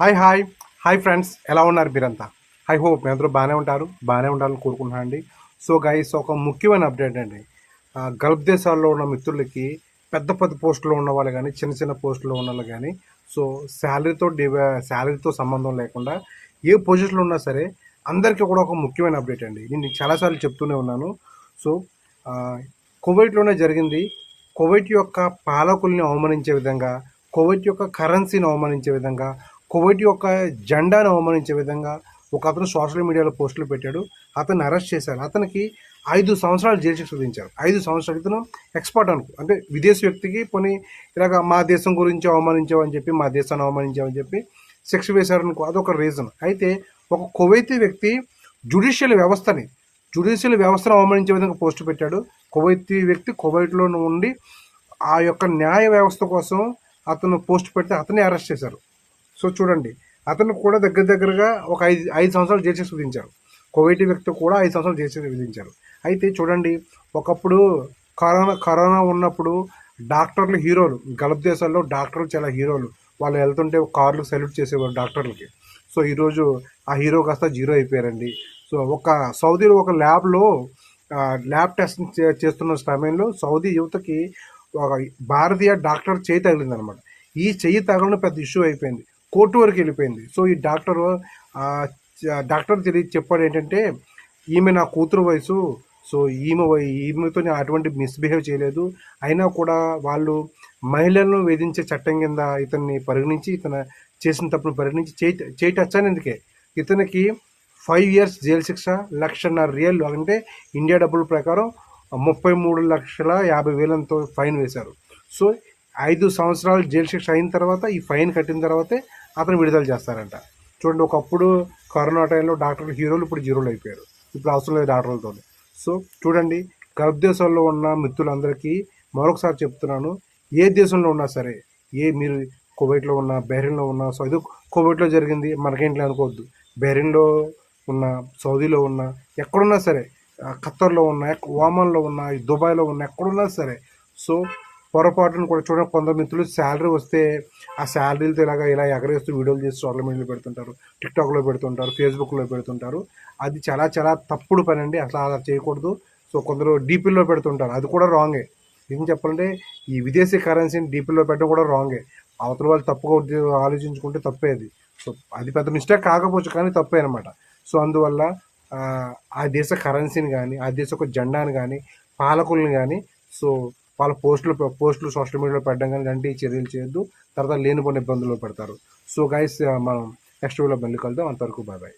Hi hi hi friends ఎలా ఉన్నారు మీరంతా? ఐ హోప్ మీ అందరూ బాగానే ఉంటారు బాగానే ఉండాలని కోరుకుంటున్నాను అండి. సో గైస్ ఒక ముఖ్యమైన అప్డేట్ అండి. గల్ఫ్ దేశాల్లో ఉన్న మిత్రులకి పెద్ద పెద్ద పోస్టులో ఉన్న వాళ్ళు కానీ చిన్న చిన్న పోస్టులో ఉన్న వాళ్ళు కానీ సో శాలరీతో డివై శాలరీతో సంబంధం లేకుండా ఏ పొజిషన్లో ఉన్నా సరే అందరికీ కూడా ఒక ముఖ్యమైన అప్డేట్ అండి. నేను చాలాసార్లు చెప్తూనే ఉన్నాను. సో కువైట్లోనే జరిగింది. కువైట్ యొక్క పాలకుల్ని అవమానించే విధంగా కువైట్ యొక్క కరెన్సీని అవమానించే విధంగా కువైట్ యొక్క జెండాను అవమానించే విధంగా ఒక అతను సోషల్ మీడియాలో పోస్టులు పెట్టాడు అతన్ని అరెస్ట్ చేశారు. అతనికి ఐదు సంవత్సరాలు జైలు శిక్ష విధించారు. ఐదు సంవత్సరాలు ఇతను ఎక్స్పర్ట్ అనుకో అంటే విదేశీ వ్యక్తికి పోనీ ఇలాగ మా దేశం గురించి అవమానించామని చెప్పి మా దేశాన్ని అవమానించామని చెప్పి శిక్ష వేశారనుకో అదొక రీజన్ అయితే ఒక కువైతీ వ్యక్తి జుడిషియల్ వ్యవస్థని జుడిషియల్ వ్యవస్థను అవమానించే విధంగా పోస్టు పెట్టాడు. కువైతీ వ్యక్తి కువైట్లో ఉండి ఆ యొక్క న్యాయ వ్యవస్థ కోసం అతను పోస్ట్ పెడితే అతన్ని అరెస్ట్ చేశారు. సో చూడండి అతను కూడా దగ్గర దగ్గరగా ఒక ఐదు ఐదు సంవత్సరాలు జైలు శిక్ష విధించారు కోవిడ్ వ్యక్తి కూడా ఐదు సంవత్సరాలు జైలు శిక్ష విధించారు అయితే చూడండి ఒకప్పుడు కరోనా కరోనా ఉన్నప్పుడు డాక్టర్లు హీరోలు గల్ఫ్ దేశాల్లో డాక్టర్లు చాలా హీరోలు. వాళ్ళు వెళ్తుంటే కార్లు సెల్యూట్ చేసేవారు డాక్టర్లకి. సో ఈరోజు ఆ హీరో కాస్త జీరో అయిపోయారండి. సో ఒక సౌదీలో ఒక ల్యాబ్లో ల్యాబ్ టెస్ట్ చేస్తున్న సమయంలో సౌదీ యువతకి ఒక భారతీయ డాక్టర్ చేయి తగిలిందనమాట. ఈ చెయ్యి తగలడం పెద్ద ఇష్యూ అయిపోయింది. కోర్టు వరకు వెళ్ళిపోయింది. సో ఈ డాక్టర్ డాక్టర్ తెలియ చెప్పాడు ఏంటంటే ఈమె నా కూతురు వయసు సో ఈమె వై- ఈమెతో అటువంటి మిస్బిహేవ్ చేయలేదు. అయినా కూడా వాళ్ళు మహిళలను వేధించే చట్టం కింద ఇతన్ని పరిగణించి ఇతను చేసిన తప్పును పరిగణించి చేయి చేయి టచ్ ఇతనికి ఫైవ్ ఇయర్స్ జైలు శిక్ష లక్షన్నర రియల్ అంటే ఇండియా డబ్బుల ప్రకారం ముప్పై మూడు లక్షల యాభై వేలంతో ఫైన్ వేశారు. సో ఐదు సంవత్సరాలు జైలు శిక్ష అయిన తర్వాత ఈ ఫైన్ కట్టిన తర్వాతే అతను విడుదల చేస్తారంట. చూడండి ఒకప్పుడు కరోనా టైంలో డాక్టర్లు హీరోలు ఇప్పుడు జీరోలు అయిపోయారు. ఇప్పుడు అవసరం లేదు డాక్టర్లతో సో చూడండి గల్ఫ్ దేశాల్లో ఉన్న మిత్రులందరికీ మరొకసారి చెప్తున్నాను ఏ దేశంలో ఉన్నా సరే ఏ మీరు కువైట్లో ఉన్న బహ్రెయిన్లో ఉన్న సౌదీ కువైట్లో జరిగింది మనకేంటిలో అనుకోవద్దు. బహ్రెయిన్లో ఉన్న సౌదీలో ఉన్న ఎక్కడున్నా సరే ఖత్తర్లో ఉన్న ఎక్- ఉన్న దుబాయ్లో ఉన్న ఎక్కడున్నా సరే సో పొరపాటును కూడా చూడండి కొందరు మిత్రులు శాలరీ వస్తే ఆ శాలరీలతో ఇలాగ ఇలా ఎగరేస్తూ వీడియోలు చేసి సోషల్ మీడియాలో పెడుతుంటారు టిక్టాక్లో పెడుతుంటారు ఫేస్బుక్లో పెడుతుంటారు. అది చాలా చాలా తప్పుడు పని అండి అసలు అలా చేయకూడదు. సో కొందరు డీపీలో పెడుతుంటారు అది కూడా రాంగే ఏం. చెప్పాలంటే ఈ విదేశీ కరెన్సీని డీపీలో పెట్టడం కూడా రాంగే అవతల వాళ్ళు తప్పుగా ఆలోచించుకుంటే తప్పే అది. సో అది పెద్ద మిస్టేక్ కాకపోవచ్చు కానీ తప్పే అనమాట సో అందువల్ల ఆ, దేశ కరెన్సీని కానీ ఆ దేశ ఒక జెండాని కానీ పాలకుల్ని కానీ సో వాళ్ళ పోస్టులు పోస్టులు సోషల్ మీడియాలో పెట్టడం కానీ ఇలాంటి చర్యలు చేయొద్దు. తర్వాత లేనిపోయిన ఇబ్బందుల్లో పెడతారు. సో గైస్ మనం నెక్స్ట్ వీడియోలో మళ్ళీ కలుద్దాం. అంతవరకు బాయ్ బాయ్